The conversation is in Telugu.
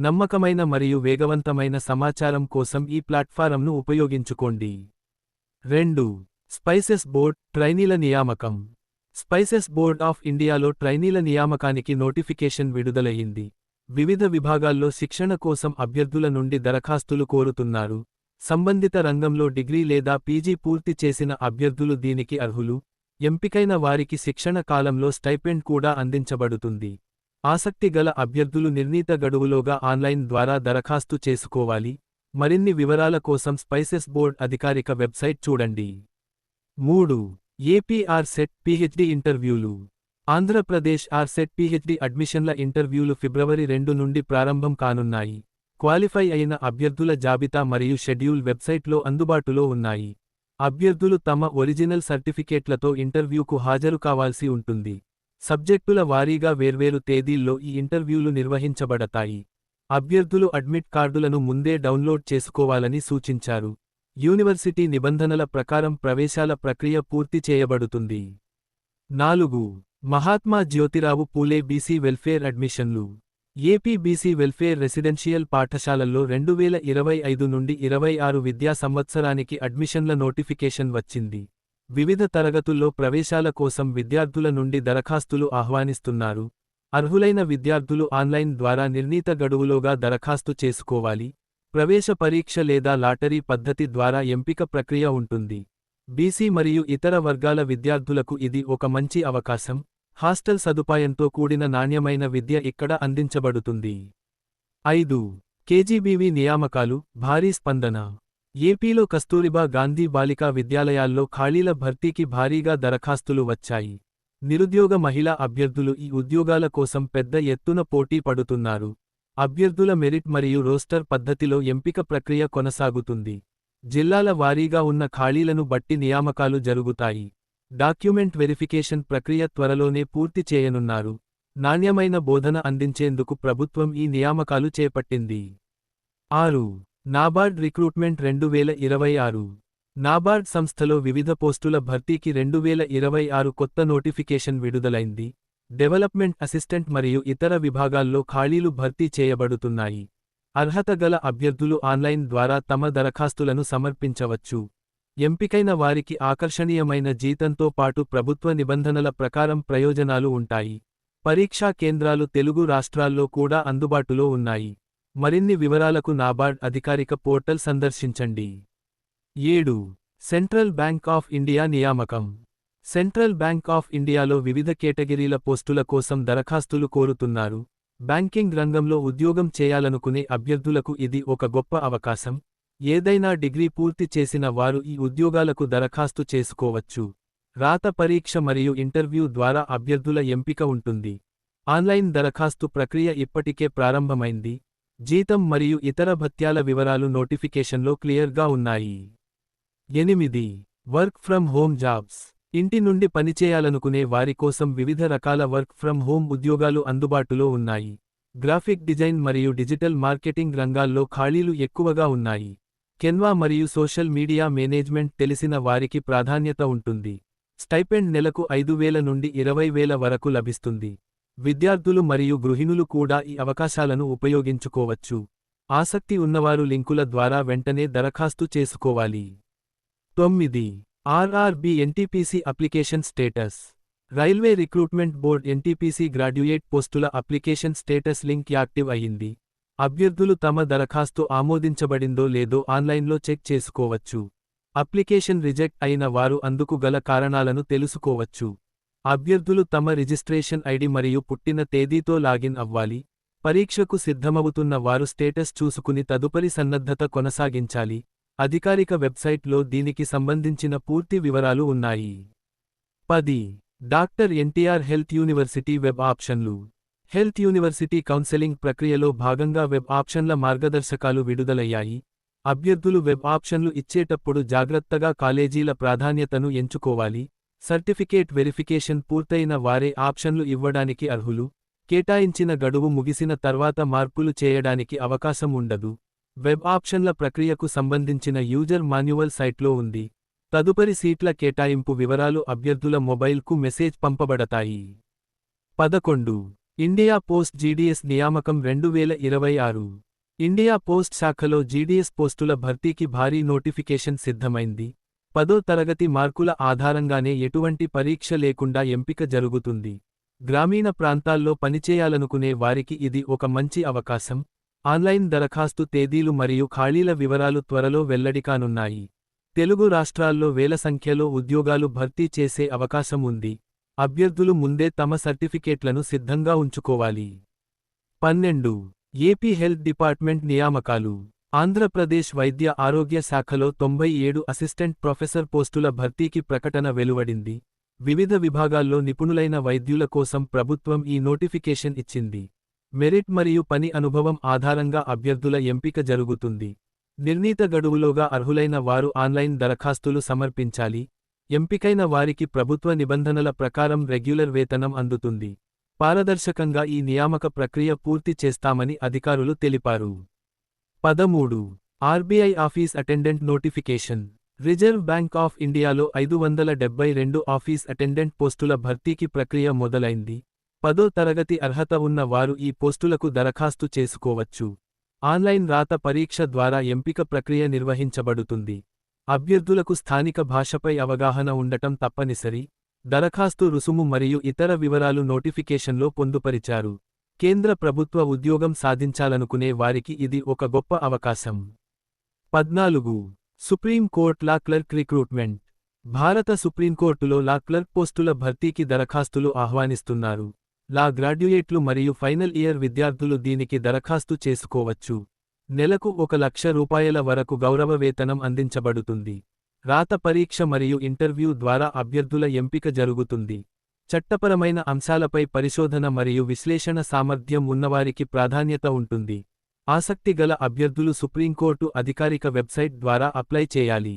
నమ్మకమైన మరియు వేగవంతమైన సమాచారం కోసం ఈ ప్లాట్ఫారంను ఉపయోగించుకోండి. రెండు స్పైసెస్ బోర్డ్ ట్రైనీల నియామకం. స్పైసెస్ బోర్డ్ ఆఫ్ ఇండియాలో ట్రైనీల నియామకానికి నోటిఫికేషన్ విడుదలయ్యింది. వివిధ విభాగాల్లో శిక్షణ కోసం అభ్యర్థుల నుండి దరఖాస్తులు కోరుతున్నారు. సంబంధిత రంగంలో డిగ్రీ లేదా పీజీ పూర్తి చేసిన అభ్యర్థులు దీనికి అర్హులు. ఎంపికైన వారికి శిక్షణ కాలంలో స్టైపెండ్ కూడా అందించబడుతుంది. ఆసక్తి గల అభ్యర్థులు నిర్ణీత గడువులోగా ఆన్లైన్ ద్వారా దరఖాస్తు చేసుకోవాలి. మరిన్ని వివరాల కోసం స్పైసెస్ బోర్డ్ అధికారిక వెబ్సైట్ చూడండి. మూడు. ఏపీఆర్ సెట్ పిహెచ్డి ఇంటర్వ్యూలు. ఆంధ్రప్రదేశ్ ఆర్ సెట్ పిహెచ్డి అడ్మిషన్ల ఇంటర్వ్యూలు ఫిబ్రవరి రెండు నుండి ప్రారంభం కానున్నాయి. క్వాలిఫై అయిన అభ్యర్థుల జాబితా మరియు షెడ్యూల్ వెబ్సైట్లో అందుబాటులో ఉన్నాయి. అభ్యర్థులు తమ ఒరిజినల్ సర్టిఫికేట్లతో ఇంటర్వ్యూకు హాజరు కావాల్సి ఉంటుంది. సబ్జెక్టుల వారీగా వేర్వేరు తేదీల్లో ఈ ఇంటర్వ్యూలు నిర్వహించబడతాయి. అభ్యర్థులు అడ్మిట్ కార్డులను ముందే డౌన్లోడ్ చేసుకోవాలని సూచించారు. యూనివర్సిటీ నిబంధనల ప్రకారం ప్రవేశాల ప్రక్రియ పూర్తి చేయబడుతుంది. నాలుగు. మహాత్మా జ్యోతిరావు పూలే బీసీ వెల్ఫేర్ అడ్మిషన్లు. ఏపీ బీసీ వెల్ఫేర్ రెసిడెన్షియల్ పాఠశాలల్లో రెండు వేల ఇరవై ఐదు నుండి ఇరవై ఆరు విద్యా సంవత్సరానికి అడ్మిషన్ల నోటిఫికేషన్ వచ్చింది. వివిధ తరగతుల్లో ప్రవేశాల కోసం విద్యార్థుల నుండి దరఖాస్తులు ఆహ్వానిస్తున్నారు. అర్హులైన విద్యార్థులు ఆన్లైన్ ద్వారా నిర్ణీత గడువులోగా దరఖాస్తు చేసుకోవాలి. ప్రవేశ పరీక్ష లేదా లాటరీ పద్ధతి ద్వారా ఎంపిక ప్రక్రియ ఉంటుంది. బీసీ మరియు ఇతర వర్గాల విద్యార్థులకు ఇది ఒక మంచి అవకాశం. హాస్టల్ సదుపాయంతో కూడిన నాణ్యమైన విద్య ఇక్కడ అందించబడుతుంది. ఐదు. కేజీబీవీ నియామకాలు భారీ స్పందన. ఏపీలో కస్తూరిబా గాంధీ బాలికా విద్యాలయాల్లో ఖాళీల భర్తీకి భారీగా దరఖాస్తులు వచ్చాయి. నిరుద్యోగ మహిళా అభ్యర్థులు ఈ ఉద్యోగాల కోసం పెద్ద ఎత్తున పోటీ పడుతున్నారు. అభ్యర్థుల మెరిట్ మరియు రోస్టర్ పద్ధతిలో ఎంపిక ప్రక్రియ కొనసాగుతుంది. జిల్లాల వారీగా ఉన్న ఖాళీలను బట్టి నియామకాలు జరుగుతాయి. డాక్యుమెంట్ వెరిఫికేషన్ ప్రక్రియ త్వరలోనే పూర్తి చేయనున్నారు. నాణ్యమైన బోధన అందించేందుకు ప్రభుత్వం ఈ నియామకాలు చేపట్టింది. ఆరు నాబార్డ్ రిక్రూట్మెంట్ రెండు వేల ఇరవై ఆరు. నాబార్డ్ సంస్థలో వివిధ పోస్టుల భర్తీకి రెండు వేల ఇరవై ఆరు కొత్త నోటిఫికేషన్ విడుదలైంది. డెవలప్మెంట్ అసిస్టెంట్ మరియు ఇతర విభాగాల్లో ఖాళీలు భర్తీ చేయబడుతున్నాయి. అర్హత గల అభ్యర్థులు ఆన్లైన్ ద్వారా తమ దరఖాస్తులను సమర్పించవచ్చు. ఎంపికైన వారికి ఆకర్షణీయమైన జీతంతో పాటు ప్రభుత్వ నిబంధనల ప్రకారం ప్రయోజనాలు ఉంటాయి. పరీక్షా కేంద్రాలు తెలుగు రాష్ట్రాల్లో కూడా అందుబాటులో ఉన్నాయి. మరిన్ని వివరాలకు నాబార్డ్ అధికారిక పోర్టల్ సందర్శించండి. ఏడు. సెంట్రల్ బ్యాంక్ ఆఫ్ ఇండియా నియామకం. సెంట్రల్ బ్యాంక్ ఆఫ్ ఇండియాలో వివిధ కేటగిరీల పోస్టుల కోసం దరఖాస్తులు కోరుతున్నారు. బ్యాంకింగ్ రంగంలో ఉద్యోగం చేయాలనుకునే అభ్యర్థులకు ఇది ఒక గొప్ప అవకాశం. ఏదైనా డిగ్రీ పూర్తి చేసిన వారు ఈ ఉద్యోగాలకు దరఖాస్తు చేసుకోవచ్చు. రాత పరీక్ష మరియు ఇంటర్వ్యూ ద్వారా అభ్యర్థుల ఎంపిక ఉంటుంది. ఆన్లైన్ దరఖాస్తు ప్రక్రియ ఇప్పటికే ప్రారంభమైంది. జీతం మరియు ఇతర భత్యాల వివరాలు నోటిఫికేషన్లో క్లియర్గా ఉన్నాయి. ఎనిమిది. Work from home jobs. ఇంటి నుండి పనిచేయాలనుకునే వారి కోసం వివిధ రకాల వర్క్ ఫ్రం హోమ్ ఉద్యోగాలు అందుబాటులో ఉన్నాయి. గ్రాఫిక్ డిజైన్ మరియు డిజిటల్ మార్కెటింగ్ రంగాల్లో ఖాళీలు ఎక్కువగా ఉన్నాయి. కెన్వా మరియు సోషల్ మీడియా మేనేజ్మెంట్ తెలిసిన వారికి ప్రాధాన్యత ఉంటుంది. స్టైపెండ్ నెలకు ఐదు వేల నుండి ఇరవై వేల వరకు లభిస్తుంది. విద్యార్థులు మరియు గృహిణులు కూడా ఈ అవకాశాలను ఉపయోగించుకోవచ్చు. ఆసక్తి ఉన్నవారు లింకుల ద్వారా వెంటనే దరఖాస్తు చేసుకోవాలి. తొమ్మిది. RRB NTPC application status. Railway recruitment board NTPC graduate పోస్టుల అప్లికేషన్ స్టేటస్ లింక్ యాక్టివ్ అయింది. అభ్యర్థులు తమ దరఖాస్తు ఆమోదించబడిందో లేదో ఆన్లైన్లో చెక్ చేసుకోవచ్చు. అప్లికేషన్ రిజెక్ట్ అయిన వారు అందుకు గల కారణాలను తెలుసుకోవచ్చు. అభ్యర్థులు తమ రిజిస్ట్రేషన్ ఐడి మరియు పుట్టిన తేదీతో లాగిన్ అవ్వాలి. పరీక్షకు సిద్ధమవుతున్న వారు స్టేటస్ చూసుకుని తదుపరి సన్నద్ధత కొనసాగించాలి. అధికారిక వెబ్సైట్లో దీనికి సంబంధించిన పూర్తి వివరాలు ఉన్నాయి. పది. Doctor NTR health university web ఆప్షన్లు. హెల్త్ యూనివర్సిటీ కౌన్సెలింగ్ ప్రక్రియలో భాగంగా వెబ్ ఆప్షన్ల మార్గదర్శకాలు విడుదలయ్యాయి. అభ్యర్థులు వెబ్ ఆప్షన్లు ఇచ్చేటప్పుడు జాగ్రత్తగా కాలేజీల ప్రాధాన్యతను ఎంచుకోవాలి. సర్టిఫికేట్ వెరిఫికేషన్ పూర్తయిన వారే ఆప్షన్లు ఇవ్వడానికి అర్హులు. కేటాయించిన గడువు ముగిసిన తర్వాత మార్పులు చేయడానికి అవకాశం ఉండదు. వెబ్ ఆప్షన్ల ప్రక్రియకు సంబంధించిన యూజర్ మాన్యువల్ సైట్లో ఉంది. తదుపరి సీట్ల కేటాయింపు వివరాలు అభ్యర్థుల మొబైల్కు మెసేజ్ పంపబడతాయి. పదకొండు. ఇండియా పోస్ట్ జీడీఎస్ నియామకం రెండు వేల ఇరవై ఆరు. ఇండియా పోస్ట్ శాఖలో జీడీఎస్ పోస్టుల భర్తీకి భారీ నోటిఫికేషన్ సిద్ధమైంది. పదో తరగతి మార్కుల ఆధారంగానే ఎటువంటి పరీక్ష లేకుండా ఎంపిక జరుగుతుంది. గ్రామీణ ప్రాంతాల్లో పనిచేయాలనుకునే వారికి ఇది ఒక మంచి అవకాశం. ఆన్లైన్ దరఖాస్తు తేదీలు మరియు ఖాళీల వివరాలు త్వరలో వెల్లడికానున్నాయి. తెలుగు రాష్ట్రాల్లో వేల సంఖ్యలో ఉద్యోగాలు భర్తీ చేసే అవకాశం ఉంది. అభ్యర్థులు ముందే తమ సర్టిఫికేట్లను సిద్ధంగా ఉంచుకోవాలి. పన్నెండు. ఏపీ హెల్త్ డిపార్ట్మెంట్ నియామకాలు. ఆంధ్రప్రదేశ్ వైద్య ఆరోగ్య శాఖలో తొంభై ఏడు అసిస్టెంట్ ప్రొఫెసర్ పోస్టుల భర్తీకి ప్రకటన వెలువడింది. వివిధ విభాగాల్లో నిపుణులైన వైద్యుల కోసం ప్రభుత్వం ఈ నోటిఫికేషన్ ఇచ్చింది. మెరిట్ మరియు పని అనుభవం ఆధారంగా అభ్యర్థుల ఎంపిక జరుగుతుంది. నిర్ణీత గడువులోగా అర్హులైన వారు ఆన్లైన్ దరఖాస్తులు సమర్పించాలి. ఎంపికైన వారికి ప్రభుత్వ నిబంధనల ప్రకారం రెగ్యులర్ వేతనం అందుతుంది. పారదర్శకంగా ఈ నియామక ప్రక్రియ పూర్తి చేస్తామని అధికారులు తెలిపారు. పదమూడు. RBI office attendant notification. Reserve Bank of ఇండియాలో ఐదు వందల డెబ్బై రెండు ఆఫీస్ అటెండెంట్ పోస్టుల భర్తీకి ప్రక్రియ మొదలైంది. పదో తరగతి అర్హత ఉన్న వారు ఈ పోస్టులకు దరఖాస్తు చేసుకోవచ్చు. ఆన్లైన్ రాత పరీక్ష ద్వారా ఎంపిక ప్రక్రియ నిర్వహించబడుతుంది. అభ్యర్థులకు స్థానిక భాషపై అవగాహన ఉండటం తప్పనిసరి. దరఖాస్తు రుసుము మరియు ఇతర వివరాలు నోటిఫికేషన్లో పొందుపరిచారు. కేంద్ర ప్రభుత్వ ఉద్యోగం సాధించాలనుకునే వారికి ఇది ఒక గొప్ప అవకాశం. పద్నాలుగు. Supreme court law clerk recruitment. భారత సుప్రీంకోర్టులో లా క్లర్క్ పోస్టుల భర్తీకి దరఖాస్తులు ఆహ్వానిస్తున్నారు. లా గ్రాడ్యుయేట్లు మరియు ఫైనల్ ఇయర్ విద్యార్థులు దీనికి దరఖాస్తు చేసుకోవచ్చు. నెలకు ఒక లక్ష రూపాయల వరకు గౌరవ వేతనం అందించబడుతుంది. రాత పరీక్ష మరియు ఇంటర్వ్యూ ద్వారా అభ్యర్థుల ఎంపిక జరుగుతుంది. చట్టపరమైన అంశాలపై పరిశోధన మరియు విశ్లేషణ సామర్థ్యం ఉన్నవారికి ప్రాధాన్యత ఉంటుంది. ఆసక్తి గల అభ్యర్థులు సుప్రీంకోర్టు అధికారిక వెబ్సైట్ ద్వారా అప్లై చేయాలి.